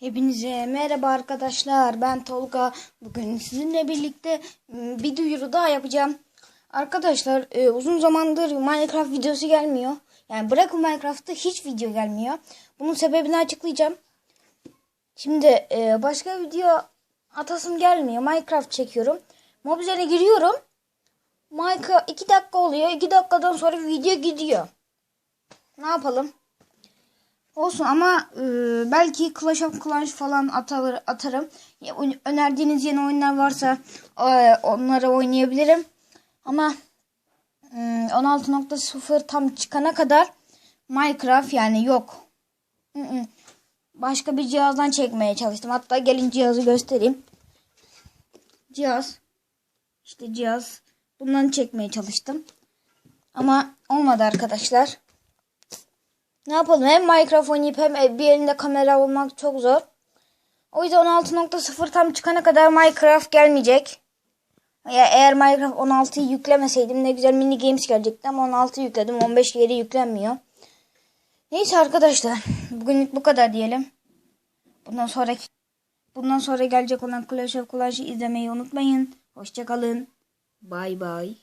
Hepinize merhaba arkadaşlar. Ben Tolga. Bugün sizinle birlikte m, bir duyuru daha yapacağım. Arkadaşlar e, uzun zamandır Minecraft videosu gelmiyor. Yani bırakın Minecraft'ta hiç video gelmiyor. Bunun sebebini açıklayacağım. Şimdi e, başka video atasım gelmiyor. Minecraft çekiyorum. Mobizel'e giriyorum. Minecraft 2 dakika oluyor. 2 dakikadan sonra video gidiyor. Ne yapalım? Olsun ama e, belki Clash of Clans falan atar, atarım. Önerdiğiniz yeni oyunlar varsa e, onları oynayabilirim. Ama e, 16.0 tam çıkana kadar Minecraft yani yok. Başka bir cihazdan çekmeye çalıştım. Hatta gelin cihazı göstereyim. Cihaz. İşte cihaz. Bundan çekmeye çalıştım. Ama olmadı arkadaşlar. Ne yapalım? Hem Minecraft oynayıp hem bir elinde kamera olmak çok zor. O yüzden 16.0 tam çıkana kadar Minecraft gelmeyecek. Ya eğer Minecraft 16'yı yüklemeseydim ne güzel mini games gelecekti ama 16 yükledim. 15 geri yüklenmiyor. Neyse arkadaşlar. Bugünlük bu kadar diyelim. Bundan sonraki bundan sonra gelecek olan Clash of Clans'ı izlemeyi unutmayın. Hoşçakalın. Bay bay.